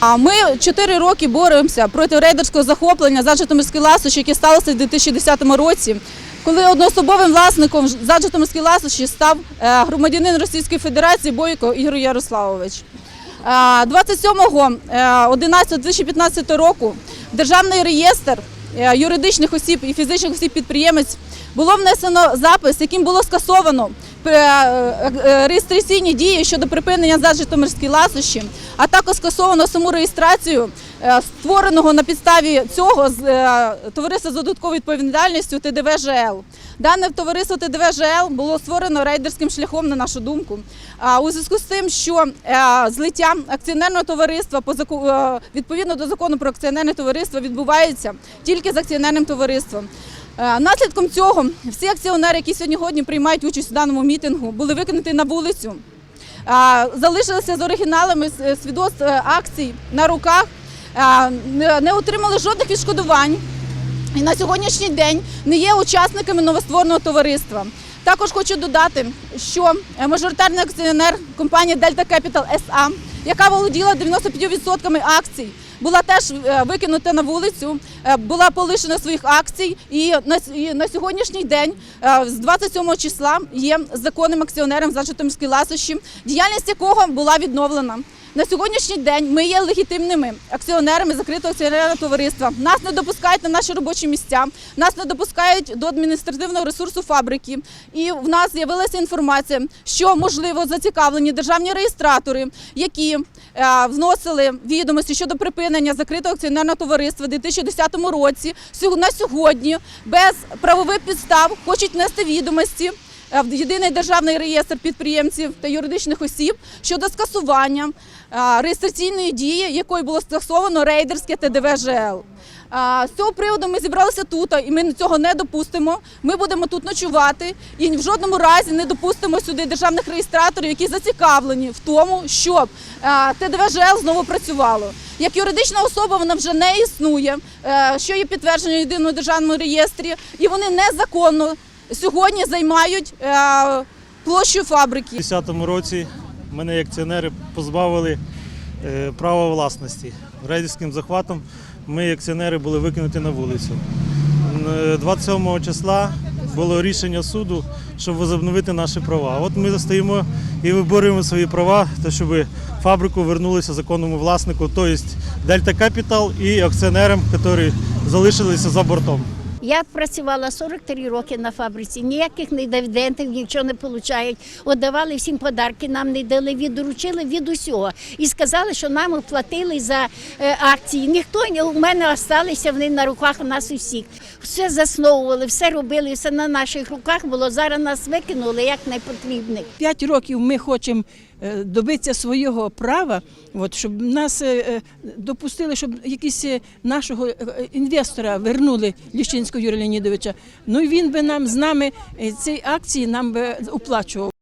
А ми чотири роки боремося проти рейдерського захоплення за Житомирський ласощі, яке сталося в 2010 році, коли одноособовим власником за Житомирський ласощі став е, громадянин Російської Федерації Бойко Ігор Ярославович. Е, 27.11.2015 року Державний реєстр е, юридичних осіб і фізичних осіб підприємець було внесено запис, яким було скасовано е, е, реєстраційні дії щодо припинення за Житомирські ласощі, а також скасовано саму реєстрацію е, створеного на підставі цього е, товариства з додатковою відповідальністю ТДВ ЖЛ. Дане товариство ТДВ ЖЛ було створено рейдерським шляхом, на нашу думку. У зв'язку з тим, що е, злиття акціонерного товариства е, відповідно до закону про акціонерне товариство відбувається тільки з акціонерним товариством. Е, Наслідком цього всі акціонери, які сьогодні приймають участь у даному мітингу, були викинуті на вулицю. Залишилися з оригіналами свідоцтв е, акцій на руках, не- отримали жодних відшкодувань і на сьогоднішній день не є учасниками новоствореного товариства. Також хочу додати, що е, мажоритарний акціонер компанії Delta Capital SA, яка володіла 95% акцій, була теж е, викинута на вулицю, е, була полишена своїх акцій, і на, сьогоднішній день, з 27 числа, є законним акціонером за Житомирські ласощі, діяльність якого була відновлена. На сьогоднішній день ми є легітимними акціонерами закритого акціонерного товариства. Нас не допускають на наші робочі місця, нас не допускають до адміністративного ресурсу фабрики. І в нас з'явилася інформація, що можливо зацікавлені державні реєстратори, які е, вносили відомості щодо припинення закритого акціонерного товариства у 2010 році. На сьогодні без правових підстав хочуть внести відомості в єдиний державний реєстр підприємців та юридичних осіб щодо скасування е, реєстраційної дії, якою було скасовано рейдерське ТДВ ЖЛ. З цього приводу ми зібралися тут, і ми цього не допустимо. Ми будемо тут ночувати і в жодному разі не допустимо сюди державних реєстраторів, які зацікавлені в тому, щоб е, ТДВ ЖЛ знову працювало. Як юридична особа вона вже не існує, е, що є підтверджено в єдиному державному реєстрі, і вони незаконно сьогодні займають е, площу фабрики. У 2010 році мене як акціонери позбавили е, права власності. Рейдерським захватом ми, акціонери, були викинуті на вулицю. Н- 27 числа було рішення суду, щоб возобновити наші права. От ми стоїмо і виборюємо свої права, та щоб фабрику вернулися законному власнику, тобто Дельта Капітал і акціонерам, які залишилися за бортом. Я працювала 43 роки на фабриці, ніяких не дивідендів, нічого не получають. От всім подарки, нам не дали, відручили від усього. І сказали, що нам платили за е, акції. Ніхто у мене залишилися вони на руках у нас усіх. Все засновували, все робили, все на наших руках було. Зараз нас викинули як непотрібних. П'ять років ми хочемо добитися свого права, от, щоб нас е, е, допустили, щоб якісь е, нашого е, інвестора вернули Ліщинського Юрія Леонідовича. Ну і він би нам з нами е, ці акції нам би оплачував.